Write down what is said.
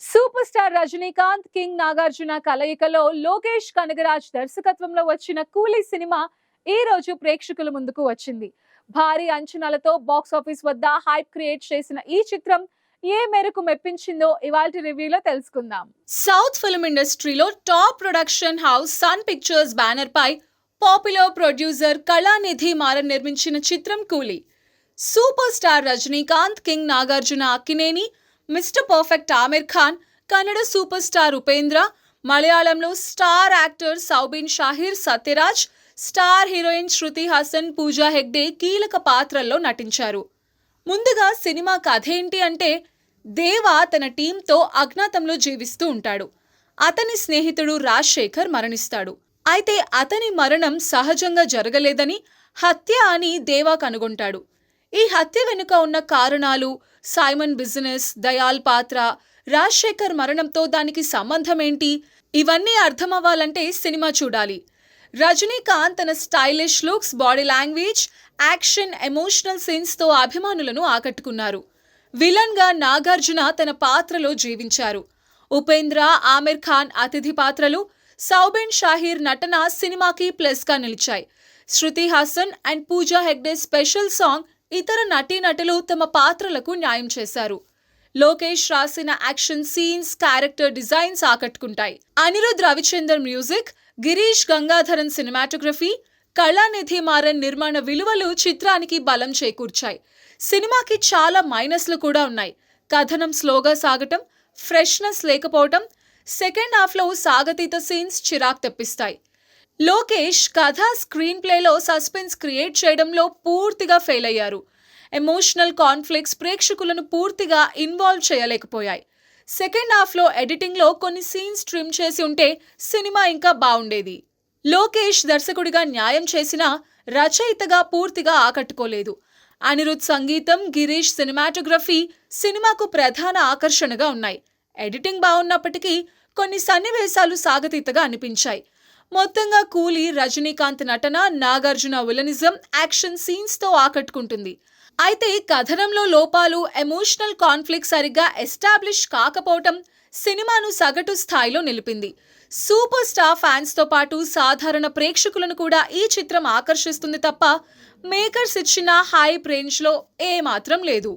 Super star Rajinikanth king Nagarjuna కలయికలో లోకేష్ కనగరాజ్ దర్శకత్వంలో వచ్చిన కూలీ సినిమా ఈ రోజు ప్రేక్షకుల ముందుకు వచ్చింది. భారీ అంచనాలతో బాక్స్ ఆఫీస్ వద్ద హైప్ క్రియేట్ చేసిన ఈ చిత్రం ఏ మేరకు మెప్పించిందో ఇవాల్టి రివ్యూలో తెలుసుకుందాం. సౌత్ ఫిల్మ్ ఇండస్ట్రీలో top production house Sun Pictures banner పై పాపులర్ ప్రొడ్యూసర్ కళానిధి మారన్ నిర్మించిన చిత్రం Coolie. Superstar Rajinikanth king Nagarjuna Akkineni mister perfect Aamir Khan Kannada superstar Upendra మలయాళంలో star actor Soubin Shahir Sathyaraj star heroine Shruti Haasan Pooja Hegde కీలక పాత్రల్లో నటించారు. ముందుగా cinema కథ ఏంటి అంటే దేవ తన టీంతో అజ్ఞాతంలో జీవిస్తూ ఉంటాడు. అతని స్నేహితుడు రాజశేఖర్ మరణిస్తాడు. అయితే అతని మరణం సహజంగా జరగలేదని హత్య అని దేవా కనుగొంటాడు. ఈ హత్య వెనుక ఉన్న కారణాలు సైమన్ బిజినెస్ దయాల్ పాత్ర రాజశేఖర్ మరణంతో దానికి సంబంధం ఏంటి ఇవన్నీ అర్థమవ్వాలంటే సినిమా చూడాలి. రజనీకాంత్ తన stylish looks body language action emotional సీన్స్తో అభిమానులను ఆకట్టుకున్నారు. విలన్గా నాగార్జున తన పాత్రలో జీవించారు. ఉపేంద్ర ఆమిర్ ఖాన్ అతిథి పాత్రలు సౌబెన్ షాహీర్ నటన సినిమాకి ప్లస్గా నిలిచాయి. Shruti Haasan and Pooja Hegde special song ఇతర నటీనటులు తమ పాత్రలకు న్యాయం చేశారు. లోకేష్ రాసిన యాక్షన్ సీన్స్ క్యారెక్టర్ డిజైన్స్ ఆకట్టుకుంటాయి. అనిరుద్ రవిచందర్ మ్యూజిక్ గిరీష్ గంగాధరన్ సినిమాటోగ్రఫీ కళానిధి మారన్ నిర్మాణ విలువలు చిత్రానికి బలం చేకూర్చాయి. సినిమాకి చాలా మైనస్లు కూడా ఉన్నాయి. కథనం స్లోగా సాగటం ఫ్రెష్నెస్ లేకపోవటం సెకండ్ హాఫ్లో సాగతీత సీన్స్ చిరాక్ తెప్పిస్తాయి. లోకేష్ కథ స్క్రీన్ ప్లేలో సస్పెన్స్ క్రియేట్ చేయడంలో పూర్తిగా ఫెయిల్ అయ్యారు. ఎమోషనల్ కాన్ఫ్లిక్ట్స్ ప్రేక్షకులను పూర్తిగా ఇన్వాల్వ్ చేయలేకపోయాయి. సెకండ్ హాఫ్లో ఎడిటింగ్లో కొన్ని సీన్స్ ట్రిమ్ చేసి ఉంటే సినిమా ఇంకా బాగుండేది. లోకేష్ దర్శకుడిగా న్యాయం చేసినా రచయితగా పూర్తిగా ఆకట్టుకోలేదు. అనిరుద్ సంగీతం గిరీష్ సినిమాటోగ్రఫీ సినిమాకు ప్రధాన ఆకర్షణగా ఉన్నాయి. ఎడిటింగ్ బాగున్నప్పటికీ కొన్ని సన్నివేశాలు సాగతీతగా అనిపించాయి. మొత్తంగా కూలీ రజనీకాంత్ నటన నాగార్జున విలనిజం యాక్షన్ సీన్స్తో ఆకట్టుకుంటుంది. అయితే కథనంలో లోపాలు ఎమోషనల్ కాన్ఫ్లిక్ట్ సరిగ్గా ఎస్టాబ్లిష్ కాకపోవటం సినిమాను సగటు స్థాయిలో నిలిపింది. సూపర్ స్టార్ ఫ్యాన్స్తో పాటు సాధారణ ప్రేక్షకులను కూడా ఈ చిత్రం ఆకర్షిస్తుంది తప్ప మేకర్స్ ఇచ్చిన హై రేంజ్లో ఏమాత్రం లేదు.